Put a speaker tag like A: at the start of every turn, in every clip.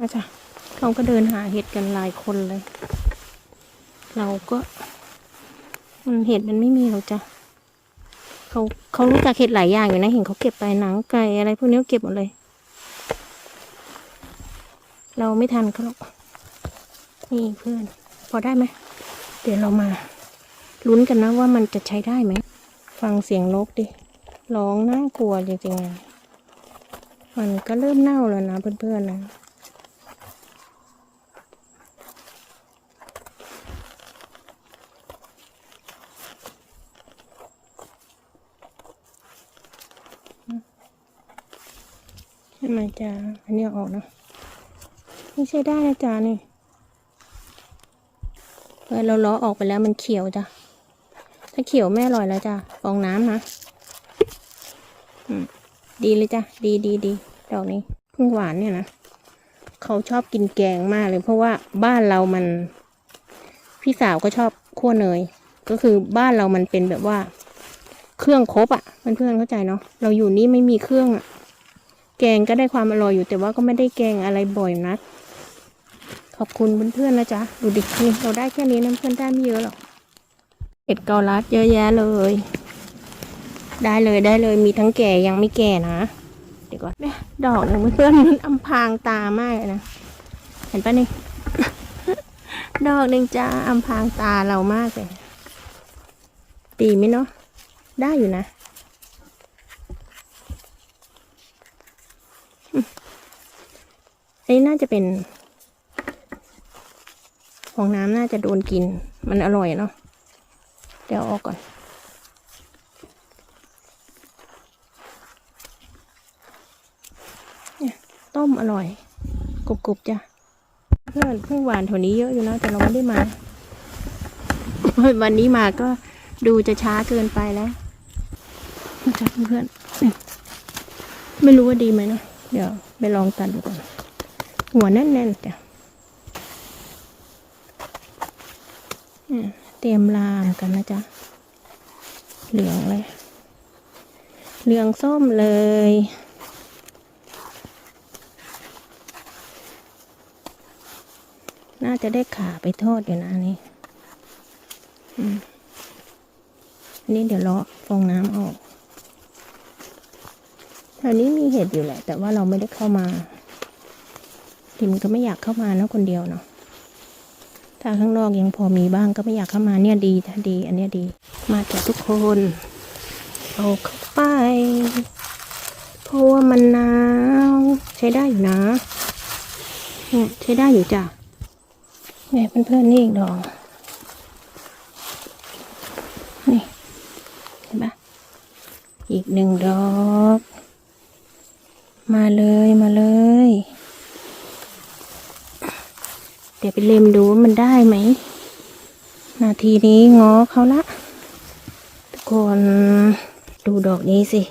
A: นะจ๊ะเขาก็เดินหาเห็ดกันหลายคนเลย เราก็มันเห็ดมันไม่มีหรอกจ้ะเขาเขารู้จักเห็ดหลายอย่างอยู่นะ เห็นเขาเก็บไปหนังไก่อะไรพวกนี้เก็บหมดเลย เราไม่ทันเขาหรอกนี่เพื่อน พอได้ไหม เดี๋ยวเรามาลุ้นกันนะว่ามันจะใช้ได้ไหม ฟังเสียงนกดิ ร้องน่ากลัวจริงๆ มันก็เริ่มเน่าแล้วนะเพื่อนๆนะ ใช่ไหม จะอันนี้ออกนะไม่ใช่ได้นะจ๊ะนี่เออเราล้อออกไปแล้วมันเขียวจ้ะถ้าเขียวไม่อร่อยแล้วจ้ะฟองน้ำนะดีเลยจ้ะดีดีดีดอกนี้พึ่งหวานเนี่ยนะเขาชอบกินแกงมากเลย เพราะว่าบ้านเรามัน พี่สาวก็ชอบคั่วเนย ก็คือบ้านเรามันเป็นแบบว่า เครื่องครบอะ่ะเพื่อนๆเข้าใจเนาะเราอยู่นี่ไม่มีเครื่องอะ แกงก็ได้ความอร่อยอยู่แต่ว่าก็ไม่ได้แกงอะไรบ่อยนัก ขอบคุณเพื่อนๆนะจ๊ะ ดูดินี่เราได้แค่นี้นะเพื่อนได้ไม่เยอะหรอกเห็ดเกาลัดเยอะแยะเลย ได้เลยได้เลยมีทั้งแก่ยังไม่แก่นะเดี๋ยวก่อนเนี่ยดอกหนึ่งเพื่อนมันอำพางตามากเลยนะเห็นปะนี่ดอกหนึ่งจ้าอำพางตาเรามากเลยดีไหมเนาะได้อยู่นะ อันนี้น่าจะเป็นฟองน้ำน่าจะโดนกิน มันอร่อยเนาะ เดี๋ยวออกก่อน เนี่ยต้มอร่อยกรุบๆจ้ะ เพื่อนเพิ่งหวานแถวนี้เยอะอยู่นะ แต่เราไม่ได้มา วันนี้มาก็ดูจะช้าเกินไปแล้วจ้ะเพื่อนๆไม่รู้ว่าดีไหมเนาะเดี๋ยวไปลองตัดดูก่อน หัวแน่นๆจ้ะเนี่ยเตรียมลามกันนะจ๊ะ เหลืองเลย เหลืองส้มเลยน่าจะได้ขาไปทอดอยู่นะนนี้อืมอันนี้เดี๋ยวเลาะฟองน้ำออกแถวนี้มีเห็ดอยู่แหละ แต่ว่าเราไม่ได้เข้ามา ทิมก็ไม่อยากเข้ามานะคนเดียวเนาะถ้าข้างนอกยังพอมีบ้างก็ไม่อยากเข้ามาเนี่ยดีถ้าดี อันเนี้ยดี มาจากทุกคน เอาเข้าไป เพราะว่ามันหนาวใช้ได้อยู่นะเนี่ยใช้ได้อยู่จ้ะเนี่ยเพื่อนๆนี่อีกดอกนี่เห็นปะอีกหนึ่งดอก มาเลยมาเลย ดี๋ยวไปเล็มดูว่ามันได้ไหม นาทีนี้ง้อเขาละ ทุกคนดูดอกนี้สิ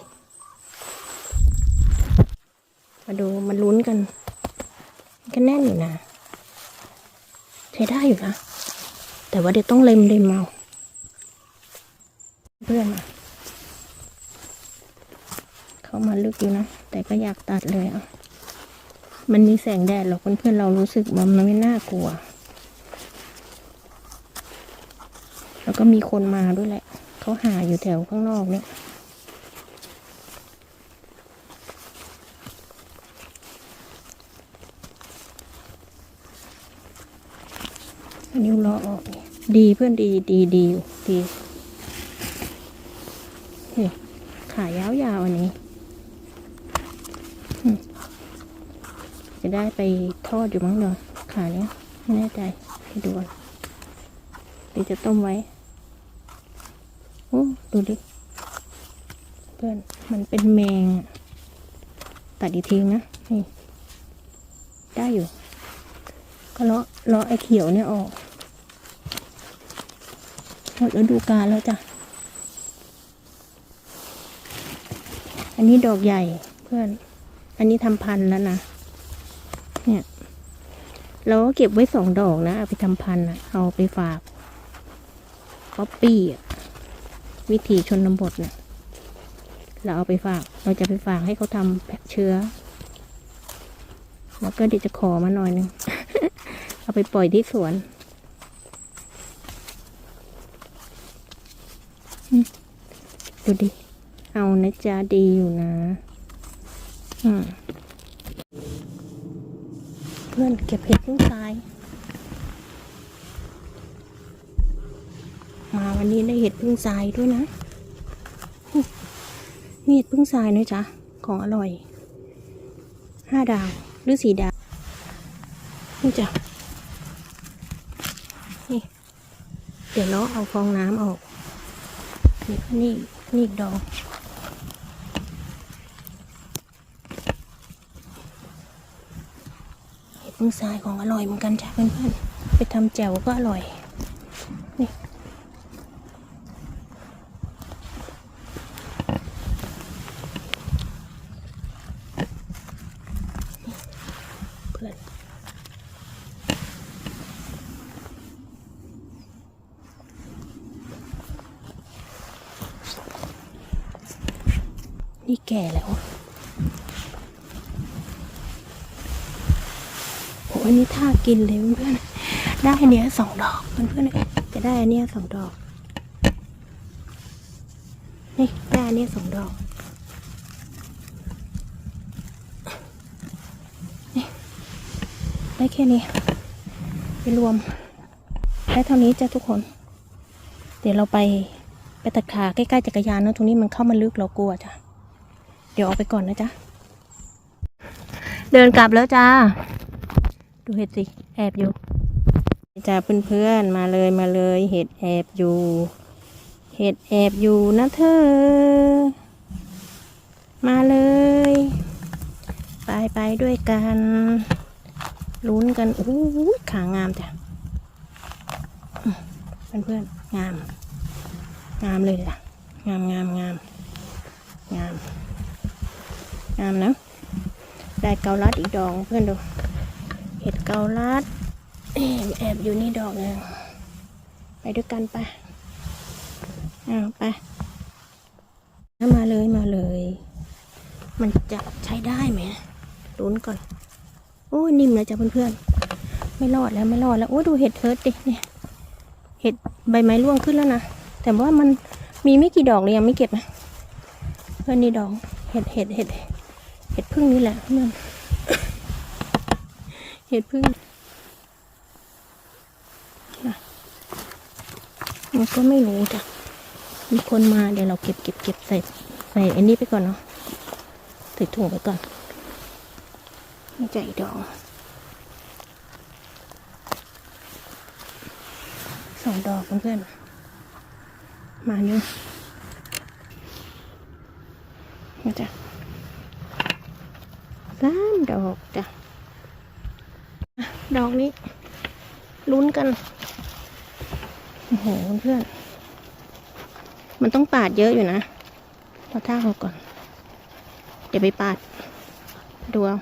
A: มาดูมาลุ้นกันมันก็แน่นอยู่นะใช้ได้อยู่นะ แต่ว่าเดี๋ยวต้องเล็มเล็มเอาเพื่อนอะเขามาลึกอยู่นะ แต่ก็อยากตัดเลยอะ มันมีแสงแดดหรอกเพื่อนๆเรารู้สึกว่ามันไม่น่ากลัว แล้วก็มีคนมาด้วยแหละ เขาหาอยู่แถวข้างนอกเนี่ยนนี้ล้อออกนี่ดีเพื่อนดีดีดีดีนี่ขายาวๆอันนี้ จะ ได้ไปทอดอยู่มั้งเนาะขาเนี้ยไม่แน่ใจไปดูก่อนเดี๋ยวจะต้มไว้โอ้ดูดิเพื่อนมันเป็นแมง ตัดอีกทีนะนี่ได้อยู่ ก็เลาะเลาะไอ้เขียวเนี่ยออกหมดฤดูกาลแล้วจ้ะ อันนี้ดอกใหญ่เพื่อน อันนี้ทำพันแล้วนะ เราก็เก็บไว้สองดอกนะเอาไปทำพันธุ์เอาไปฝากป๊อปปี้วิถีชนบทเนะ่ะเราเอาไปฝาก เราจะไปฝากให้เขาทำเชื้อ แล้วก็เดี๋ยวจะขอมาหน่อยหนึง เอาไปปล่อยที่สวน ดูดิ เอานะจ๊ะดีอยู่นะ อืม เพื่อนเก็บเห็ดพึ่งทราย มาวันนี้ได้เห็ดพึ่งทรายด้วยนะอืมมีเห็ดพึ่งทรายนะจ๊ะ ของอร่อย ห้าดาวหรือสี่ดาว นี่จ้ะ นี่ เดี๋ยวเราเอาฟองน้ำออก นี่นี่นี่ดอกเห็ดพึ่ งทรายของอร่อยเหมือนกันจ้ะเพื่อนๆ ไปทำแจ่วก็อร่อย นี่ เพื่อนนี่แก่แล้ว อันนี้ท่ากินเลยเพื่อนๆ ได้อันเนี้ยสองดอกเพื่อนๆเอ้ยจะได้อันเนี้ยสองดอก นี่ได้อันเนี้ยสองดอก นี่ได้แค่นี้ ไปรวม ได้เท่านี้จ้ะทุกคน เดี๋ยวเราไปไปตัดขาใกล้ๆจักรยานนะตรงนี้มันเข้ามาลึกเรากลัวจ้ะ เดี๋ยวเอาไปก่อนนะจ๊ะ เดินกลับแล้วจ้า ดูเห็ดสิ แอบอยู่จ้าเพื่อนๆมาเลยมาเลย เห็ดแอบอยู่ เห็ดแอบอยู่นะเธอ มาเลย ไปไปด้วยกันลุ้นกันอู้ขางามจ้ะอืมเพื่อนๆงาม งามเลยจ้ะงามงามงามงามงามนะได้เกาลัดอีกดอกเพื่อนดู เห็ดเกาลัดแอบอยู่นี่ดอกนึงไปด้วยกันไปอ้าวไปมาเลยมาเลย มันจะใช้ได้ไหมลุ้นก่อน โอ้ยนิ่มเลยจ้ะเพื่อนๆ ไม่รอดแล้วไม่รอดแล้ว โอ้ดูเห็ดเทิร์ดดิเนี่ย เห็ดใบไม้ร่วงขึ้นแล้วนะ แต่ว่ามันมีไม่กี่ดอกเลยยังไม่เก็บนะ เพื่อนนี่ดอก เห็ดเห็ดเห็ดเห็ดพึ่งนี่แหละเพื่อน ห็ดพึ่งนะมันก็ไม่รู้จ้ะ มีคนมาเดี๋ยวเราเก็บเก็บเก็บใส่ใส่อันนี้ไปก่อนเนาะ ใส่ถุงไปก่อนไม่ใจดอกสองดอกเพื่อนๆ มาอยู่มาจ้ะสามดอกจ้ะ ดอกนี้ ลุ้นกัน โอ้โหเพื่อน มันต้องปาดเยอะอยู่นะเราท่าเขาก่อน เดี๋ยวไปปาด ดูเอา